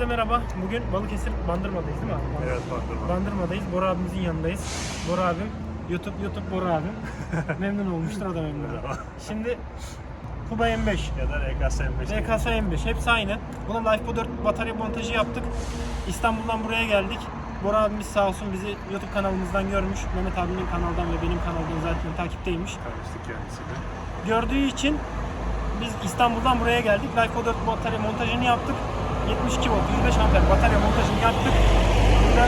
Herkese merhaba. Bugün Balıkesir Bandırma'dayız değil mi abi? Evet bandırma. Bandırma'dayız. Bora abimizin yanındayız. Bora abim, YouTube, YouTube Bora abim. memnun olmuştur, o da memnun. Şimdi Kuba M5, Ya da RKS M5. RKS M5 hepsi aynı. Buna LifePo 4 batarya montajı yaptık. İstanbul'dan buraya geldik. Bora abimiz sağ olsun bizi YouTube kanalımızdan görmüş. Mehmet abimin kanaldan ve benim kanaldan zaten takipteymiş. Tanıştık kendisiyle. gördüğü için biz İstanbul'dan buraya geldik. LiFePo 4 batarya montajını yaptık. 72 volt 105 amper batarya montajını yaptık. Burada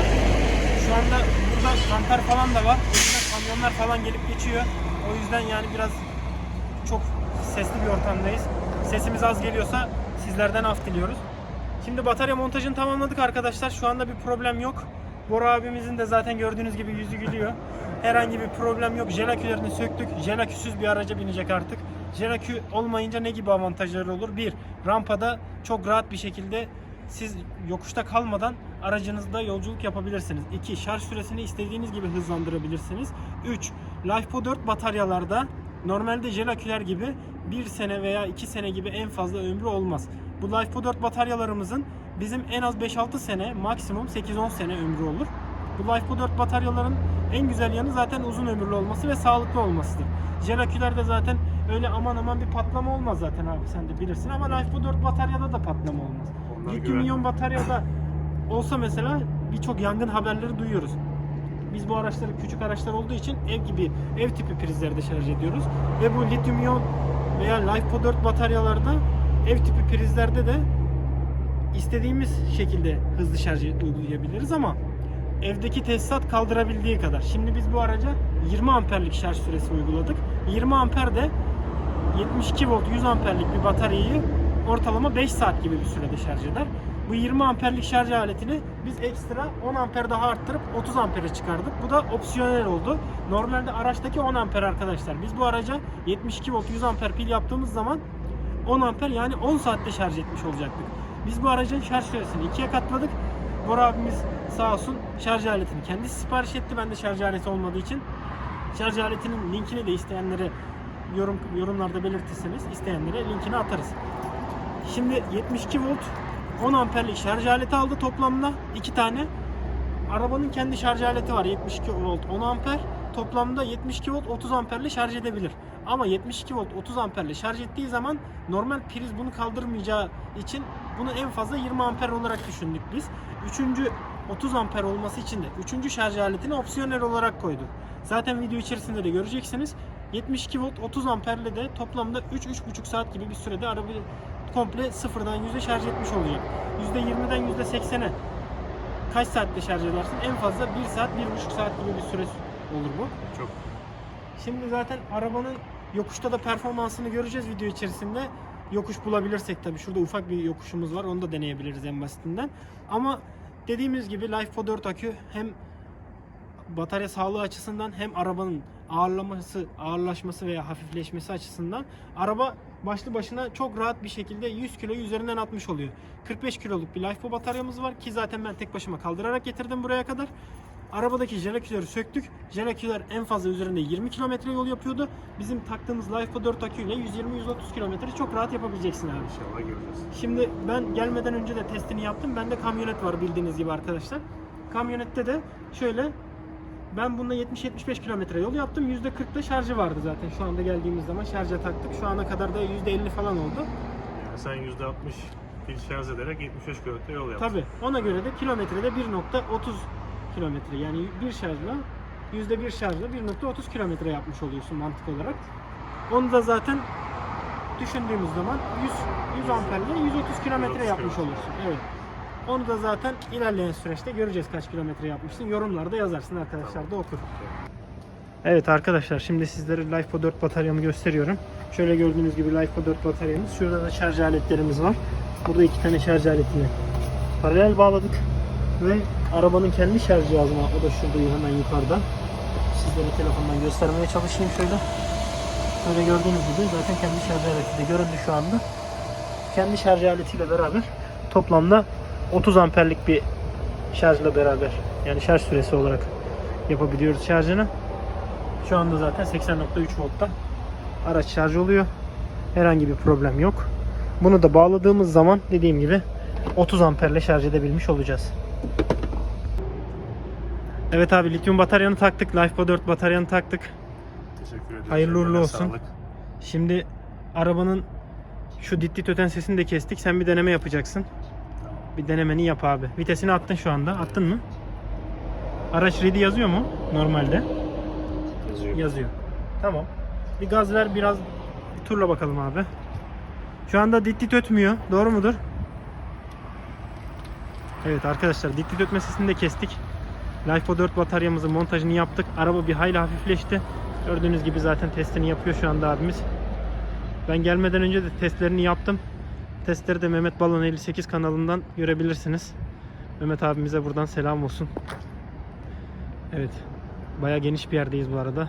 şu anda burada kamper falan da var. O yüzden kamyonlar falan gelip geçiyor. O yüzden yani biraz çok sesli bir ortamdayız. Sesimiz az geliyorsa sizlerden af diliyoruz. Şimdi batarya montajını tamamladık arkadaşlar. Şu anda bir problem yok. Bora abimizin de zaten gördüğünüz gibi yüzü gülüyor. Herhangi bir problem yok. Jelakülerini söktük. Jelaküsüz bir araca binecek artık. Jelakü olmayınca ne gibi avantajları olur? Bir, rampada çok rahat bir şekilde siz yokuşta kalmadan aracınızda yolculuk yapabilirsiniz. 2. Şarj süresini istediğiniz gibi hızlandırabilirsiniz. 3. LiFePo 4 bataryalarda normalde jelaküler gibi 1 sene veya 2 sene gibi en fazla ömrü olmaz. Bu LiFePo 4 bataryalarımızın bizim en az 5-6 sene maksimum 8-10 sene ömrü olur. Bu LiFePo 4 bataryaların en güzel yanı zaten uzun ömürlü olması ve sağlıklı olmasıdır. Jelakülerde zaten öyle aman aman bir patlama olmaz zaten abi sen de bilirsin ama LiFePo 4 bataryada da patlama olmaz. Onlar Lityum güven- iyon bataryada olsa mesela birçok yangın haberleri duyuyoruz. Biz bu araçları küçük araçlar olduğu için ev gibi ev tipi prizlerde şarj ediyoruz ve bu lityum iyon veya LiFePo 4 bataryalarda ev tipi prizlerde de istediğimiz şekilde hızlı şarj uygulayabiliriz ama evdeki tesisat kaldırabildiği kadar. Şimdi biz bu araca 20 amperlik şarj süresi uyguladık. 20 amper de 72 volt 100 amperlik bir bataryayı ortalama 5 saat gibi bir sürede şarj eder. Bu 20 amperlik şarj aletini biz ekstra 10 amper daha arttırıp 30 ampere çıkardık. Bu da opsiyonel oldu. Normalde araçtaki 10 amper arkadaşlar. Biz bu araca 72 volt 100 amper pil yaptığımız zaman 10 amper yani 10 saatte şarj etmiş olacaktık. Biz bu aracın şarj süresini ikiye katladık. Bora abimiz sağ olsun şarj aletini kendisi sipariş etti. Ben de şarj aleti olmadığı için şarj aletinin linkini de isteyenlere yorum yorumlarda belirtirseniz isteyenlere linkini atarız. Şimdi 72 volt 10 amperlik şarj aleti aldı toplamda iki tane. Arabanın kendi şarj aleti var 72 volt 10 amper. Toplamda 72 volt 30 amperle şarj edebilir. Ama 72 volt 30 amperle şarj ettiği zaman normal priz bunu kaldırmayacağı için bunu en fazla 20 amper olarak düşündük biz. Üçüncü 30 amper olması için de üçüncü şarj aletini opsiyonel olarak koyduk. Zaten video içerisinde de göreceksiniz. 72 volt 30 amperle de toplamda 3-3,5 saat gibi bir sürede arabayı komple sıfırdan yüze şarj etmiş olacak. %20'den %80'e kaç saatte şarj edersin? En fazla 1 saat, 1,5 saat gibi bir süre olur bu. Çok Şimdi zaten arabanın yokuşta da performansını göreceğiz video içerisinde. Yokuş bulabilirsek tabii. Şurada ufak bir yokuşumuz var. Onu da deneyebiliriz en basitinden. Ama dediğimiz gibi LifePo 4 akü hem batarya sağlığı açısından hem arabanın ağırlaması, ağırlaşması veya hafifleşmesi açısından araba başlı başına çok rahat bir şekilde 100 kiloyu üzerinden atmış oluyor. 45 kiloluk bir LifePo bataryamız var ki zaten ben tek başıma kaldırarak getirdim buraya kadar. Arabadaki jelaküleri söktük. Jelaküler en fazla üzerinde 20 kilometre yol yapıyordu. Bizim taktığımız LifePo 4 aküyle 120-130 kilometre çok rahat yapabileceksin abi. inşallah göreceğiz. Şimdi ben gelmeden önce de testini yaptım. Bende kamyonet var bildiğiniz gibi arkadaşlar. Kamyonette de şöyle ben bununla 70-75 kilometre yol yaptım. %40'da şarjı vardı zaten şu anda geldiğimiz zaman şarja taktık. Şu ana kadar da %50 falan oldu. Yani sen %60 pil şarj ederek 75 kilometre yol yaptın. Tabi ona göre de kilometrede 1.30 kilometre yani bir şarjla %1 şarjla 1.30 kilometre yapmış oluyorsun mantık olarak. Onu da zaten düşündüğümüz zaman 100, 100 amperle 130 kilometre 130 yapmış olursun. Evet. Onu da zaten ilerleyen süreçte göreceğiz kaç kilometre yapmışsın. Yorumlarda yazarsın arkadaşlar da okur. Evet arkadaşlar şimdi sizlere LiFePo 4 bataryamı gösteriyorum. Şöyle gördüğünüz gibi LiFePo 4 bataryamız. Şurada da şarj aletlerimiz var. Burada iki tane şarj aletini paralel bağladık. Ve arabanın kendi şarj cihazına o da şurada hemen yukarıda. Sizlere telefondan göstermeye çalışayım şöyle. Böyle gördüğünüz gibi zaten kendi şarj aleti de göründü şu anda. Kendi şarj aletiyle beraber toplamda 30 amperlik bir şarjla beraber yani şarj süresi olarak yapabiliyoruz şarjını. Şu anda zaten 80.3 voltta araç şarj oluyor. Herhangi bir problem yok. Bunu da bağladığımız zaman dediğim gibi 30 amperle şarj edebilmiş olacağız. Evet abi lityum bataryanı taktık. LifePo 4 bataryanı taktık. Teşekkür ederim. Hayırlı uğurlu olsun. sağlık. Şimdi arabanın şu dit öten sesini de kestik. Sen bir deneme yapacaksın. Bir denemeni yap abi. Vitesini attın şu anda. Attın mı? Araç ready yazıyor mu normalde? Yazıyor. Yazıyor. Tamam. Bir gaz ver biraz bir turla bakalım abi. Şu anda dit dit ötmüyor. Doğru mudur? Evet arkadaşlar dit dit ötme sesini de kestik. LiFePo 4 bataryamızın montajını yaptık. Araba bir hayli hafifleşti. Gördüğünüz gibi zaten testini yapıyor şu anda abimiz. Ben gelmeden önce de testlerini yaptım. Testleri de Mehmet Balon 58 kanalından görebilirsiniz. Mehmet abimize buradan selam olsun. Evet. Bayağı geniş bir yerdeyiz bu arada.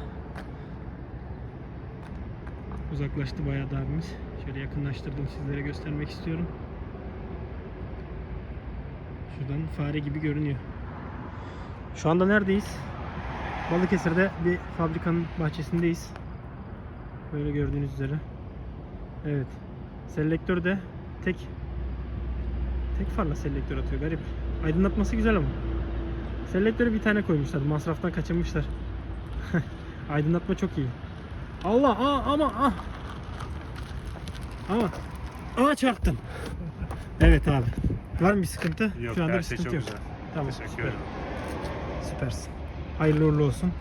Uzaklaştı bayağı da abimiz. Şöyle yakınlaştırdım sizlere göstermek istiyorum. Şuradan fare gibi görünüyor. Şu anda neredeyiz? Balıkesir'de bir fabrikanın bahçesindeyiz. Böyle gördüğünüz üzere. Evet. Selektör de tek tek farla selektör atıyor garip. Aydınlatması güzel ama. Selektörü bir tane koymuşlar. Masraftan kaçınmışlar. Aydınlatma çok iyi. Allah aa, ama ah. Aa. Aa çarptım. Evet abi. Var mı bir sıkıntı? Yok Şu anda her bir şey sıkıntı çok yok. güzel. Tamam. Teşekkür süper. ederim. Süpersin. Hayırlı uğurlu olsun.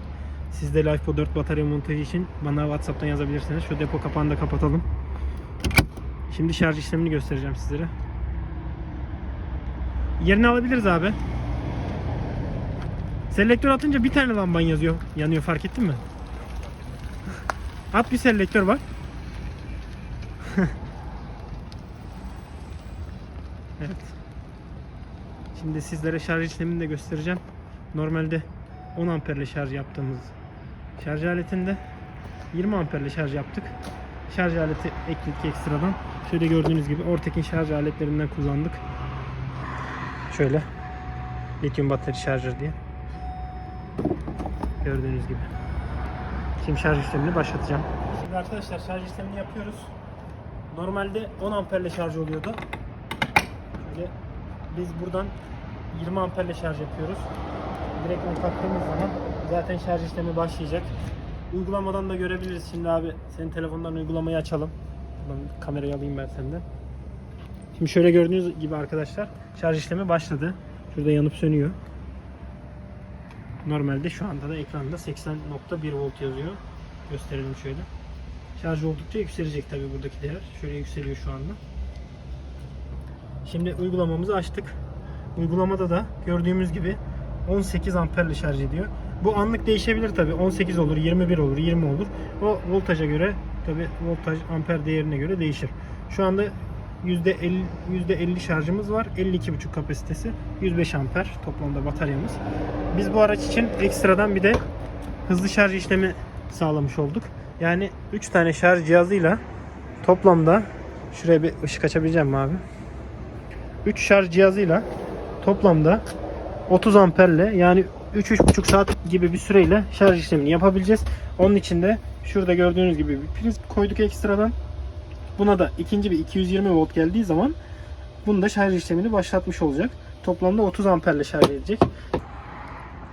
Siz de LiFePo 4 batarya montajı için bana WhatsApp'tan yazabilirsiniz. Şu depo kapağını da kapatalım. Şimdi şarj işlemini göstereceğim sizlere. Yerini alabiliriz abi. Selektör atınca bir tane lamban yazıyor. Yanıyor fark ettin mi? At bir selektör bak. evet. Şimdi sizlere şarj işlemini de göstereceğim. Normalde 10 amperle şarj yaptığımız şarj aletinde 20 amperle şarj yaptık. Şarj aleti ekledik ekstradan. Şöyle gördüğünüz gibi Ortek'in şarj aletlerinden kullandık. Şöyle lityum batarya şarjör diye. Gördüğünüz gibi. Şimdi şarj işlemini başlatacağım. Şimdi arkadaşlar şarj işlemini yapıyoruz. Normalde 10 amperle şarj oluyordu. Şöyle biz buradan 20 amperle şarj yapıyoruz. Direkt onu taktığımız zaman zaten şarj işlemi başlayacak. Uygulamadan da görebiliriz. Şimdi abi senin telefondan uygulamayı açalım. Buradan kamerayı alayım ben senden. Şimdi şöyle gördüğünüz gibi arkadaşlar şarj işlemi başladı. Şurada yanıp sönüyor. Normalde şu anda da ekranda 80.1 volt yazıyor. Gösterelim şöyle. Şarj oldukça yükselecek tabi buradaki değer. Şöyle yükseliyor şu anda. Şimdi uygulamamızı açtık. Uygulamada da gördüğümüz gibi 18 amperle şarj ediyor. Bu anlık değişebilir tabi. 18 olur, 21 olur, 20 olur. O voltaja göre tabi voltaj amper değerine göre değişir. Şu anda %50, %50 şarjımız var. 52,5 kapasitesi. 105 amper toplamda bataryamız. Biz bu araç için ekstradan bir de hızlı şarj işlemi sağlamış olduk. Yani 3 tane şarj cihazıyla toplamda şuraya bir ışık açabileceğim mi abi? 3 şarj cihazıyla toplamda 30 amperle yani 3-3,5 saat gibi bir süreyle şarj işlemini yapabileceğiz. Onun için de şurada gördüğünüz gibi bir priz koyduk ekstradan. Buna da ikinci bir 220 volt geldiği zaman bunu da şarj işlemini başlatmış olacak. Toplamda 30 amperle şarj edecek.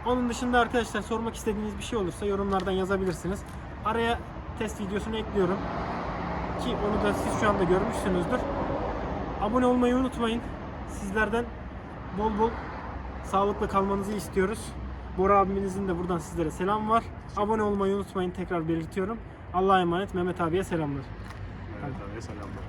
Onun dışında arkadaşlar sormak istediğiniz bir şey olursa yorumlardan yazabilirsiniz. Araya test videosunu ekliyorum. Ki onu da siz şu anda görmüşsünüzdür. Abone olmayı unutmayın. Sizlerden bol bol sağlıklı kalmanızı istiyoruz. Bora abimizin de buradan sizlere selam var. Abone olmayı unutmayın tekrar belirtiyorum. Allah'a emanet Mehmet abiye selamlar. Evet abi selamlar.